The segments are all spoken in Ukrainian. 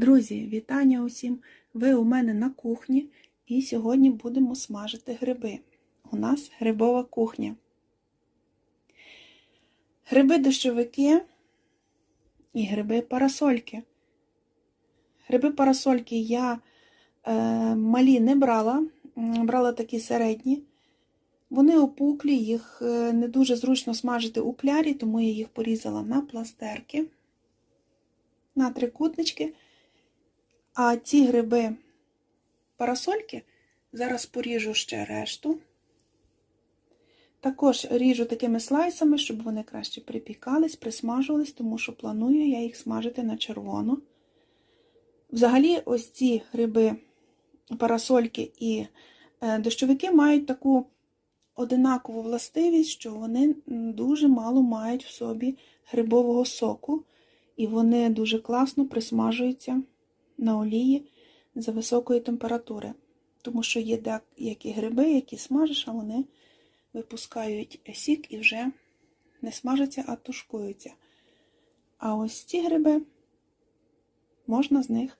Друзі, вітання усім! Ви у мене на кухні і сьогодні будемо смажити гриби. У нас грибова кухня. Гриби дощовики і гриби парасольки. Гриби парасольки я е, малі не брала, брала такі середні. Вони опуклі, їх е, не дуже зручно смажити у клярі, тому я їх порізала на пластерки, на трикутнички. А ці гриби парасольки зараз поріжу ще решту. Також ріжу такими слайсами, щоб вони краще припікались, присмажувались, тому що планую я їх смажити на червоно. Взагалі, ось ці гриби парасольки і е, дощовики мають таку одинакову властивість, що вони дуже мало мають в собі грибового соку, і вони дуже класно присмажуються на олії за високої температури. Тому що є деякі гриби, які смажиш, а вони випускають сік і вже не смажаться, а тушкуються. А ось ці гриби, можна з них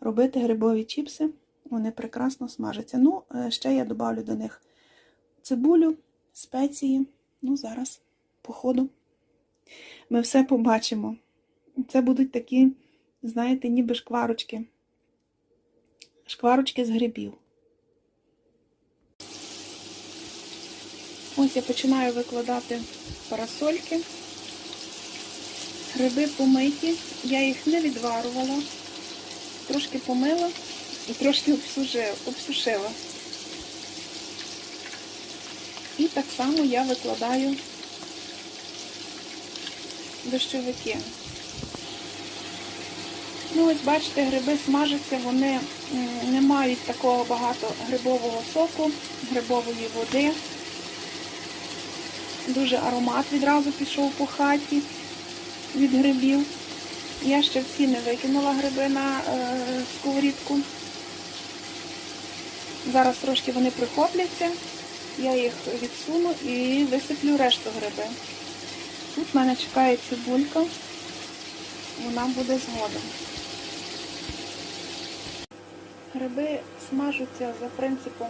робити грибові чіпси, вони прекрасно смажаться. Ну, ще я додавлю до них цибулю, спеції. Ну, зараз, по ходу, ми все побачимо. Це будуть такі знаєте, ніби шкварочки. Шкварочки з грибів. Ось я починаю викладати парасольки. Гриби помиті. Я їх не відварувала, трошки помила і трошки обсушила. І так само я викладаю дощовики. Ну, ось бачите, гриби смажаться, вони не мають такого багато грибового соку, грибової води. Дуже аромат відразу пішов по хаті від грибів. Я ще всі не викинула гриби на е, сковорідку. Зараз трошки вони прихопляться, я їх відсуну і висиплю решту гриби. Тут в мене чекає цибулька, вона буде згодом. Гриби смажуться за принципом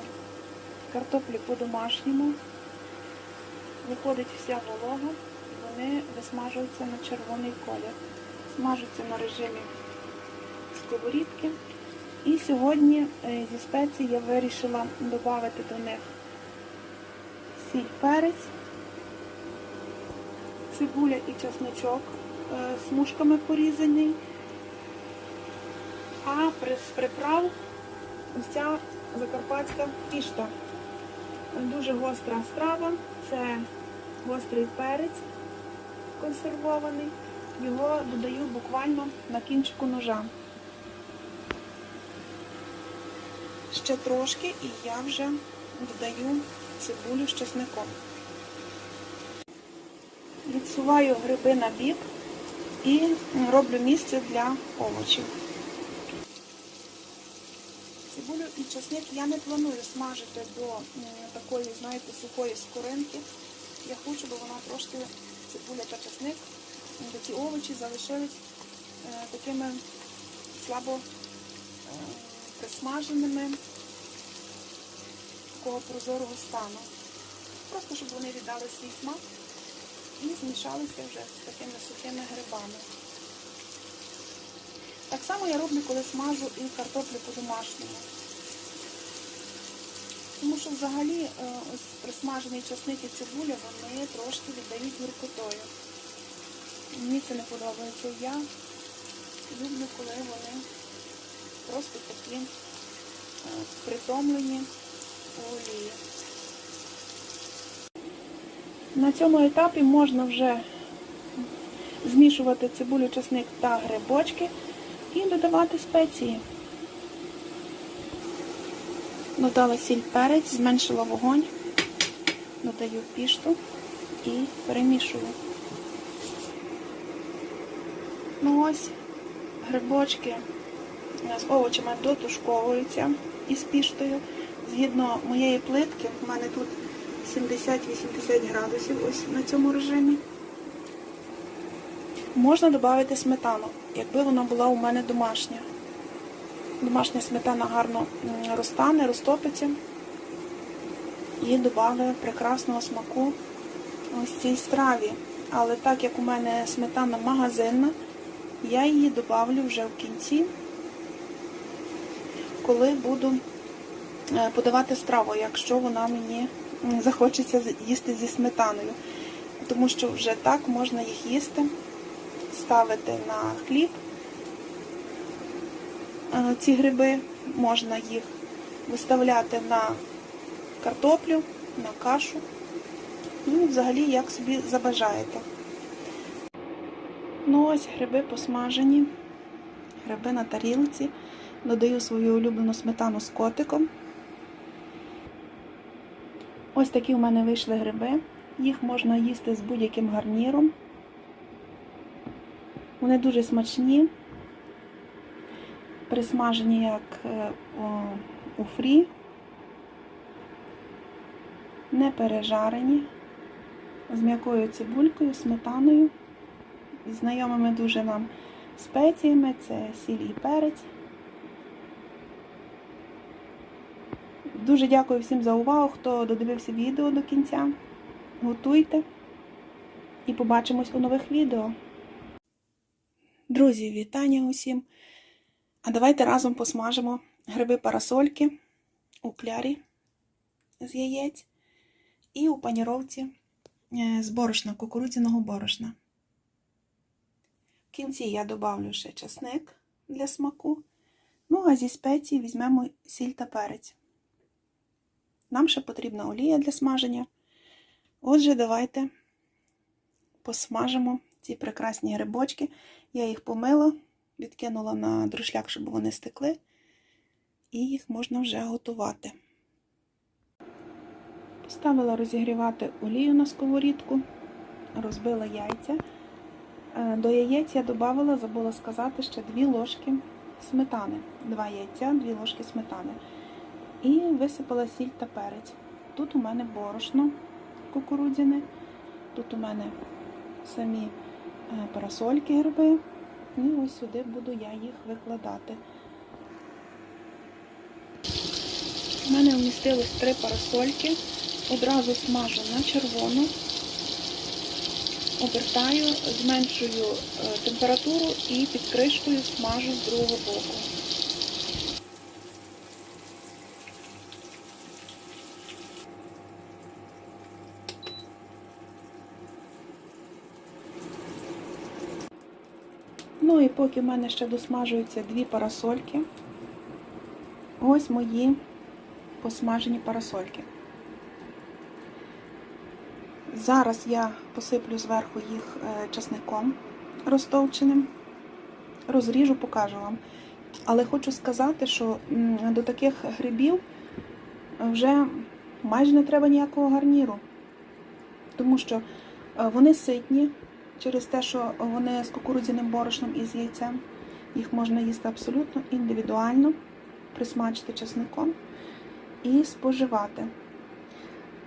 картоплі по-домашньому. Виходить вся волога, вони висмажуються на червоний колір. Смажуться на режимі сковорідки. І сьогодні зі спецій я вирішила додати до них сіль перець, цибуля і чесночок смужками порізаний. А з приправ ось ця закарпатська пішта. Дуже гостра страва. Це гострий перець консервований. Його додаю буквально на кінчику ножа. Ще трошки і я вже додаю цибулю з чесником. Відсуваю гриби на бік і роблю місце для овочів. Цибулю і часник я не планую смажити до такої, знаєте, сухої скоринки. Я хочу, щоб вона трошки, цибуля та часник, ці овочі залишились е, такими слабо е, присмаженими, такого прозорого стану. Просто, щоб вони віддали свій смак і змішалися вже з такими сухими грибами. Так само я роблю, коли смажу і картоплю по-домашньому. Тому що взагалі ось присмажений часник і цибуля, вони трошки віддають гіркотою. Мені це не подобається. Я люблю, коли вони просто такі притомлені у олії. На цьому етапі можна вже змішувати цибулю, часник та грибочки і додавати спеції. Додала сіль перець, зменшила вогонь, додаю пішту і перемішую. Ну ось, грибочки з овочами дотушковуються із піштою. Згідно моєї плитки, в мене тут 70-80 градусів ось на цьому режимі. Можна додати сметану, якби вона була у мене домашня. Домашня сметана гарно розтане, розтопиться і додаю прекрасного смаку ось цій страві. Але так як у мене сметана магазинна, я її додавлю вже в кінці, коли буду е, подавати страву, якщо вона мені захочеться їсти зі сметаною. Тому що вже так можна їх їсти, ставити на хліб. Е, Ці гриби можна їх виставляти на картоплю, на кашу. Ну взагалі як собі забажаєте. Ну ось гриби посмажені, гриби на тарілці. Додаю свою улюблену сметану з котиком. Ось такі у мене вийшли гриби. Їх можна їсти з будь-яким гарніром. Вони дуже смачні, присмажені як е, у фрі, не пережарені, з м'якою цибулькою, сметаною, знайомими дуже нам спеціями, це сіль і перець. Дуже дякую всім за увагу, хто додивився відео до кінця. Готуйте і побачимось у нових відео. Друзі, вітання усім! А давайте разом посмажимо гриби парасольки у клярі з яєць і у паніровці е, з борошна, кукурудзяного борошна. В кінці я добавлю ще часник для смаку. Ну, а зі спецій візьмемо сіль та перець. Нам ще потрібна олія для смаження. Отже, давайте посмажимо ці прекрасні грибочки. Я їх помила, відкинула на друшляк, щоб вони стекли, і їх можна вже готувати. Поставила розігрівати олію на сковорідку, розбила яйця. Е, До яєць я додавала, забула сказати, ще 2 ложки сметани. Два яйця, 2 ложки сметани. І висипала сіль та перець. Тут у мене борошно кукурудзяне, тут у мене самі е, парасольки гриби. І ось сюди буду я їх викладати. У мене вмістилось три парасольки. Одразу смажу на червону, обертаю, зменшую е, температуру і під кришкою смажу з другого боку. Ну і поки в мене ще досмажуються дві парасольки, ось мої посмажені парасольки. Зараз я посиплю зверху їх е, часником розтовченим, розріжу, покажу вам. Але хочу сказати, що до таких грибів вже майже не треба ніякого гарніру, тому що е, вони ситні через те, що вони з кукурудзяним борошном і з яйцем. Їх можна їсти абсолютно індивідуально, присмачити часником і споживати.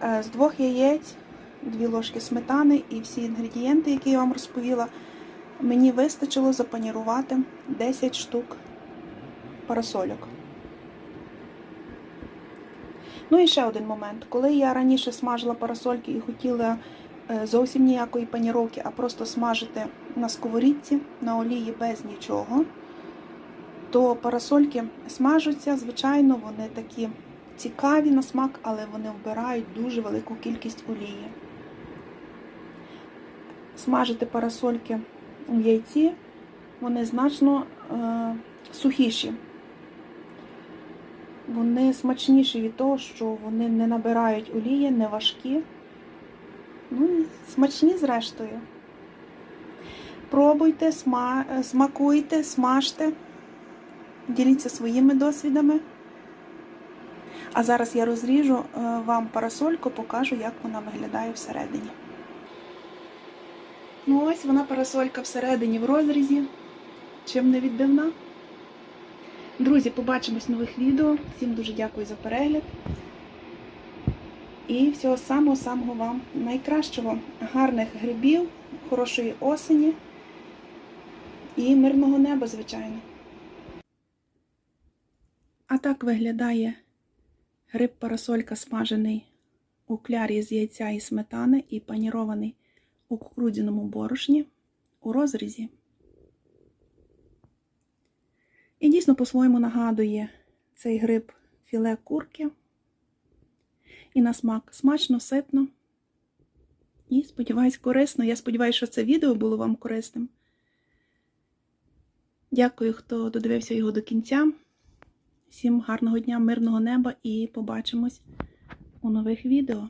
Е, З двох яєць, дві ложки сметани і всі інгредієнти, які я вам розповіла, мені вистачило запанірувати 10 штук парасольок. Ну і ще один момент. Коли я раніше смажила парасольки і хотіла зовсім ніякої паніровки, а просто смажити на сковорідці, на олії без нічого, то парасольки смажуться, звичайно, вони такі цікаві на смак, але вони вбирають дуже велику кількість олії. Смажити парасольки в яйці, вони значно е, сухіші. Вони смачніші від того, що вони не набирають олії, не важкі. Ну і смачні зрештою. Пробуйте, сма... е, смакуйте, смажте, діліться своїми досвідами. А зараз я розріжу е, вам парасольку, покажу, як вона виглядає всередині. Ну ось вона парасолька всередині в розрізі. Чим не відбивна. Друзі, побачимось в нових відео. Всім дуже дякую за перегляд. І всього самого-самого вам найкращого, гарних грибів, хорошої осені і мирного неба, звичайно. А так виглядає гриб парасолька смажений у клярі з яйця і сметани і панірований у кукурудзяному борошні у розрізі. І дійсно по-своєму нагадує цей гриб філе курки. І на смак смачно, ситно. І сподіваюсь, корисно. Я сподіваюся, що це відео було вам корисним. Дякую, хто додивився його до кінця. Всім гарного дня, мирного неба і побачимось у нових відео.